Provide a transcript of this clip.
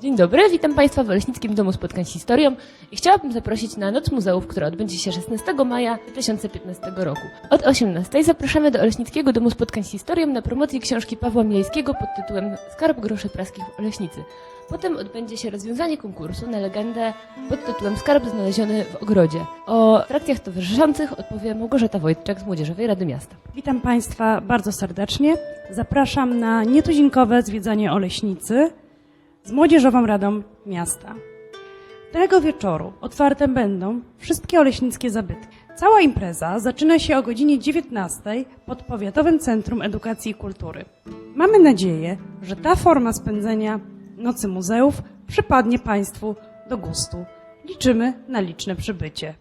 Dzień dobry, witam Państwa w Oleśnickim Domu Spotkań z Historią i chciałabym zaprosić na Noc Muzeów, która odbędzie się 16 maja 2015 roku. Od 18 zapraszamy do Oleśnickiego Domu Spotkań z Historią na promocję książki Pawła Miejskiego pod tytułem Skarb groszy praskich w Oleśnicy. Potem odbędzie się rozwiązanie konkursu na legendę pod tytułem Skarb znaleziony w ogrodzie. O atrakcjach towarzyszących odpowie Małgorzata Wojtczak z Młodzieżowej Rady Miasta. Witam Państwa bardzo serdecznie. Zapraszam na nietuzinkowe zwiedzanie Oleśnicy z Młodzieżową Radą Miasta. Tego wieczoru otwarte będą wszystkie oleśnickie zabytki. Cała impreza zaczyna się o godzinie 19 pod Powiatowym Centrum Edukacji i Kultury. Mamy nadzieję, że ta forma spędzenia Nocy Muzeów przypadnie Państwu do gustu. Liczymy na liczne przybycie.